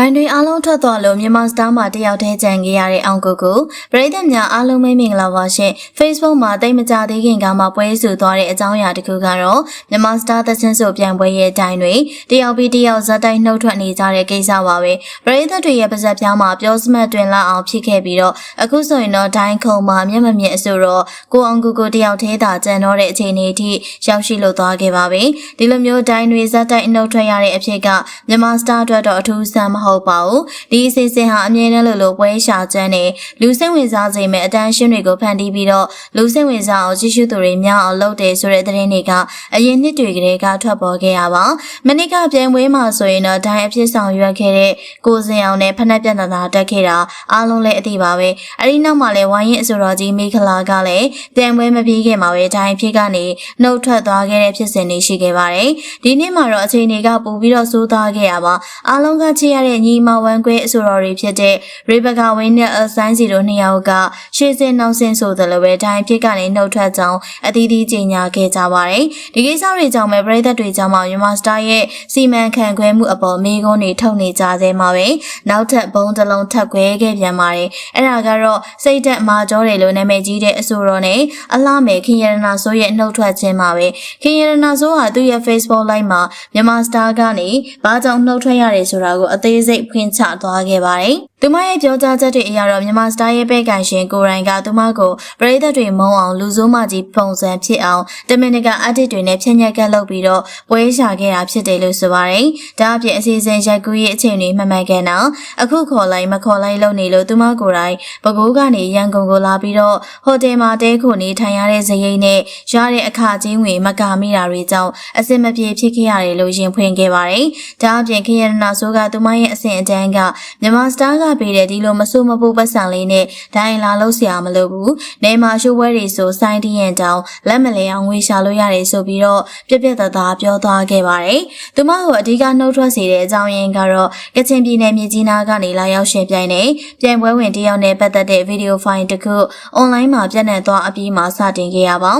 ဒိုင်းတွေအားလုံးထွက်သွားလို့မြန်မာစတားမှာတယောက်တည်းကြံခဲ့ရတဲ့အောင်ကိုကိုပရိသတ်များအားလုံးမိတ်မင်္ဂလာပါရှင် Facebook မှာတိတ်မကြသေးခင်ကမှပွဲစုသွားတဲ့အကြောင်းအရာတစ်ခုကတော့မြန်မာစတားသချင်းဆိုပြန်ပွဲရဲ့ဒိုင်းတွေတယောက်ပြီးတယောက်ဇက်တိုင်းနှုတ်ထွက်နေကြတဲ့ကိစ္စပါပဲပရိသတ်တွေရဲ့ပါဇက်ပြားမှာပြောစမှတ်တွင်လာအောင်ဖြစ်ခဲ့ပြီးတော့အခုဆိုရင်တော့ဒိုင်းခုံမှာမျက်မမြင်အဆိုတော့ကိုအောင်ကိုကိုတယောက်တည်းသာကြံတော့တဲ့အခြေအနေအထိရောက်ရှိလို့သွားခဲ့ပါပြီဒီလိုမျိုးဒိုင်းတွေဇက်တိုင်းနှုတ်ထွက်ရတဲ့အဖြစ်ကမြန်မာစတားအတွက်တော့အထူးဆန်းမဟုတ်ပါဘူးဒီအစီအစဉ်ဟာအမြဲတမ်းလိုလိုပွဲရှာချမ်းနဲ့လူစိတ်ဝင်စားစေမယ့်အတန်းရှင်းတွေကိုဖန်တီးပြီးတော့လူစိတ်ဝင်စားအောင်ကြည့်ရှုသူတွေများအောင်လုပ်တယ်ဆိုတဲ့သတင်းတွေကအရင်နှစ်တွေကလေးကထွက်ပေါ်ခဲ့ရပါမနစ်ကပြန်ပွဲမှာဆိုရင်တော့ဒိုင်းအဖြစ်ဆောင်ရွက်ခဲ့တဲ့ကိုစင်အောင်နဲ့ဖနက်ပြတ်တာတက်ခဲ့တာအားလုံးလည်းအသိပါပဲအဲဒီနောက်မှာလည်းဝိုင်းရင်အဆိုတော်ကြီးမိခလာကလည်းပြန်ပွဲမပြီးခင်မှာပဲဒိုင်းဖြစ်ကနေနှုတ်ထွက်သွားခဲ့တဲ့ဖြစ်စဉ်တွေရှိခဲ့ပါတယ်ဒီနေ့မှာတော့အချိန်တွေကပိုပြီးတော့စိုးသွားခဲ့ရပါအားလုံးကချစ်ရတဲ့ညီမဝမ်ကွဲအဆိုတော်တွေဖြစ်တဲ့ရေဘကာဝင်းနဲ့အဆိုင်စီတို့နှစ်ယောက်ကရှေ့စင်နောက်စင်ဆိုသလိုပဲဒိုင်းဖြစ်ကနေနှုတ်ထွက်ကြောင်းအသီးသီးကြေညာခဲ့ကြပါတယ်ဒီကိစ္စတွေကြောင့်ပဲပရိသတ်တွေကြောင့်မှမြန်မာစတာရဲ့စီမံခန့်ခွဲမှုအပေါ်မေးခွန်းတွေထုတ်နေကြသေးမှာပဲနောက်ထပ်ဘုံတစ်လုံးထပ်ခွဲခဲ့ပြန်ပါတယ်အဲ့ဒါကတော့စိတ်သက်မာကြောတယ်လို့နာမည်ကြီးတဲ့အဆိုတော်နဲ့အလားမယ်ခင်ရတနာဆိုးရဲ့နှုတ်ထွက်ခြင်းမှာပဲခင်ရတနာဆိုးဟာသူ့ရဲ့ Facebook Live မှာမြန်မာစတာကနေဘာကြောင့်နှုတ်ထွက်ရတယ်ဆိုတာကိုအသေးစိတ်ဖွင့်ချသွားခဲ့ပါတယ်။ သူမရဲ့ပြောကြားချက်တွေအရတော့မြန်မာစတာရဲ့ပဲကန်ရှင်ကိုရိုင်းကသူမကိုပရိသတ်တွေမုံအောင်လူဆိုးမကြီးပုံစံဖြစ်အောင်တမင်တကာအတစ်တွေနဲ့ဖြည့်ညက်ကပ်လုပ်ပြီးတော့ပွဲရှာခဲ့တာဖြစ်တယ်လို့ဆိုပါတယ်။ဒါအပြင်အစီအစဉ်ရိုက်ကူးရေးအခြေအနေမှန်မှန်ကန်တော့အခုခေါ်လိုက်မခေါ်လိုက်လုပ်နေလို့သူမကိုယ်တိုင်ပကိုးကနေရန်ကုန်ကိုလာပြီးတော့ဟိုတယ်မှာတဲခုနေထိုင်ရတဲ့ဇရိတ်နဲ့ရတဲ့အခါချင်းဝင်မကာမိတာတွေကြောင့်အစင်မပြေဖြစ်ခဲ့ရတယ်လို့ရင်ဖွင့်ခဲ့ပါတယ်။ဒါအပြင်ခရရနာဆိုးကသူမရဲ့အဆင့်အတန်းကမြန်မာစတားကပေးတဲ့ဒီလိုမဆိုးမပူပတ်စံလေးနဲ့ဒိုင်လာလို့ဆရာမလို့ဘူး။နေမှာရှိုးပွဲတွေဆိုစိုင်းတရင်တောင်လက်မလဲအောင်ငွေရှာလို့ရတယ်ဆိုပြီးတော့ပြက်ပြက်သားသားပြောသွားခဲ့ပါတယ်။သူမကိုအဓိကနှုတ်ထွက်စေတဲ့အကြောင်းရင်းကတော့ကချင်ပြည်နယ်မြေကြီးနားကနေလာရောက်ရှင်ပြိုင်နေပြိုင်ပွဲဝင်တယောက်နဲ့ပတ်သက်တဲ့ဗီဒီယိုဖိုင်တစ်ခုအွန်လိုင်းမှာပြန့်နှံ့သွားအပြီးမှာစတင်ခဲ့ရပါ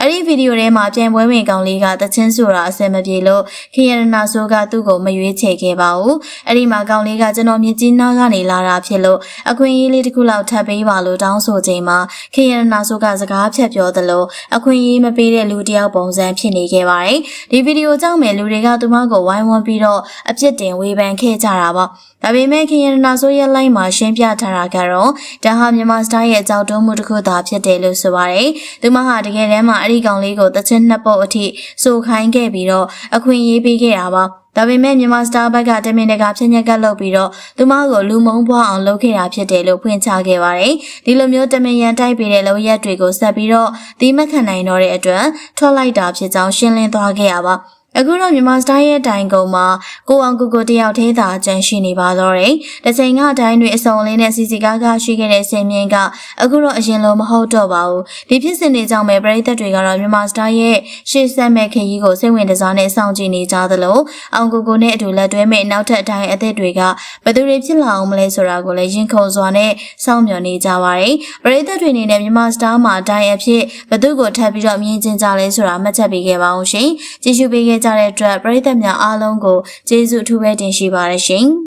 အဲ့ဒီဗီဒီယိုထဲမှာပြန်ပွဲဝင်ကောင်လေးကတချင်းဆိုတာအဆင်မပြေလို့ခင်ရနာဆိုးကသူ့ကိုမရွေးချယ်ခဲ့ပါဘူး။အဲ့ဒီမှာကောင်လေးကကျွန်တော်မြစ်ကြီးနားကနေလာတာဖြစ်လို့အခွင့်အရေးလေးတစ်ခုလောက်ထပ်ပေးပါလို့တောင်းဆိုချိန်မှာခင်ရနာဆိုးကစကားဖြတ်ပြောသလိုအခွင့်အရေးမပေးတဲ့လူတစ်ယောက်ပုံစံဖြစ်နေခဲ့ပါတယ်။ဒီဗီဒီယိုကြောင့်ပဲလူတွေကသူမကိုဝိုင်းဝန်းပြီးတော့အပြစ်တင်ဝေဖန်ခဲ့ကြတာပါ။ဒါပေမဲ့ခင်ရနာဆိုးရဲ့ line မှာရှင်းပြထားတာကတော့ဒါဟာမြန်မာစတားရဲ့အကြောက်တုံးမှုတစ်ခုသာဖြစ်တယ်လို့ဆိုပါတယ်။သူမဟာတကယ်တမ်းမှာအဲ့ဒီကောင်လေးကိုတချင်နှစ်ပုတ်အထိစိုးခိုင်းခဲ့ပြီးတော့အခွင့်အရေးပေးခဲ့တာပါ။ဒါပေမဲ့မြန်မာစတာဘက်ကတမင်တကာဖြည့်ညက်ကပ်လုပ်ပြီးတော့သူမကိုလူမုံပွားအောင်လုပ်ခဲ့တာဖြစ်တယ်လို့ဖွင့်ချခဲ့ပါတယ်။ဒီလိုမျိုးတမင်ရန်တိုက်ပေးတဲ့လုံရက်တွေကိုဆက်ပြီးတော့ဒီမခံနိုင်တော့တဲ့အတွက်ထွက်လိုက်တာဖြစ်ကြောင်းရှင်းလင်းသွားခဲ့ရပါ။ အခုတော့မြန်မာစတိုင်းရဲ့တိုင်ကုံမှာကိုအောင်ကိုကိုတယောက်သေးသာကြန့်ရှိနေပါတော့တယ်။တချိန်ကတိုင်တွေအစုံလေးနဲ့စီစီကားကားရှိခဲ့တဲ့ဆင်မြင့်ကအခုတော့အရင်လိုမဟုတ်တော့ပါဘူး။ဒီဖြစ်စဉ်တွေကြောင့်ပဲပရိသတ်တွေကတော့မြန်မာစတိုင်းရဲ့ရှေ့ဆက်မဲ့ခရီးကိုစိတ်ဝင်စားနဲ့စောင့်ကြည့်နေကြသလိုအောင်ကိုကိုနဲ့အတူလက်တွဲမဲ့နောက်ထပ်အတိုင်းအသစ်တွေကဘယ်သူတွေဖြစ်လာအောင်မလဲဆိုတာကိုလည်းရင်ခုန်စွာနဲ့စောင့်မျှော်နေကြပါတယ်။ပရိသတ်တွေအနေနဲ့မြန်မာစတားမှာအတိုင်းအဖြစ်ဘယ်သူကိုထပ်ပြီးတော့မြင်ကျင်ကြလဲဆိုတာမှတ်ချက်ပေးခဲ့ပါအောင်ရှင်။ကြည့်ရှုပေးခဲ့ကြတဲ့အတွက်ပရိသတ်များအားလုံးကိုကျေးဇူးအထူးပဲတင်ရှိပါရရှင်။